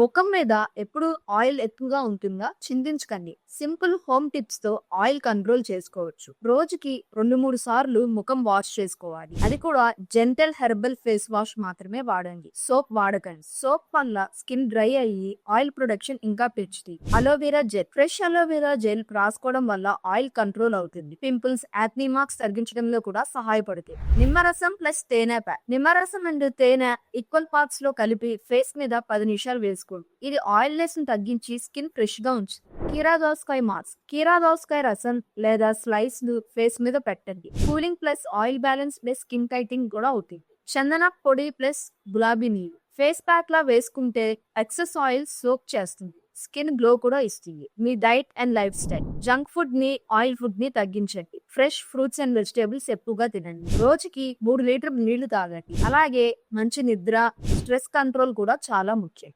ముఖం మీద ఎప్పుడు ఆయిల్ ఎక్కువగా ఉంటుందా? చింతించకండి. సింపుల్ హోమ్ టిప్స్తో ఆయిల్ కంట్రోల్ చేసుకోవచ్చు. రోజుకి రెండు మూడు సార్లు ముఖం వాష్ చేసుకోవాలి. అది కూడా జెంటల్ హెర్బల్ ఫేస్ వాష్ మాత్రమే వాడండి. సోప్ వాడకండి. సోప్ వల్ల స్కిన్ డ్రై అయ్యి ఆయిల్ ప్రొడక్షన్ ఇంకా పెంచుతుంది aloe vera gel. Fresh aloe vera gel రాసుకోవడం వల్ల ఆయిల్ కంట్రోల్ అవుతుంది. పింపుల్స్ యాక్నీ మార్క్స్ తగ్గించడంలో కూడా సహాయపడుతుంది నిమ్మరసం ప్లస్ తేనె ప్యాక్. నిమ్మరసం అండ్ తేనె ఈక్వల్ పార్ట్స్లో కలిపి ఫేస్ మీద పది నిమిషాలు వేసుకోండి ఇది ఆయిల్నెస్ తగ్గించి స్కిన్ ఫ్రెష్గా ఉంచుతుంది కీరాదోసకాయ మాస్క్. కీరాదోసకాయ రసం లేదా స్లైస్ ఫేస్ మీద పెట్టండి. Cooling plus oil balance plus skin tightening కూడా అవుతుంది చందన పొడి ప్లస్ గులాబీ నీళ్ళు ఫేస్ ప్యాక్ లా వేసుకుంటే ఎక్సెస్ ఆయిల్ సోక్ చేస్తుంది. స్కిన్ గ్లో కూడా ఇస్తుంది. మీ diet and lifestyle. Junk ఫుడ్ని ఆయిల్ ఫుడ్ని తగ్గించండి. ఫ్రెష్ ఫ్రూట్స్ అండ్ వెజిటేబుల్స్ ఎక్కువగా తినండి. రోజుకి మూడు లీటర్ నీళ్ళు తాగండి. అలాగే మంచి నిద్ర స్ట్రెస్ కంట్రోల్ కూడా చాలా ముఖ్యం.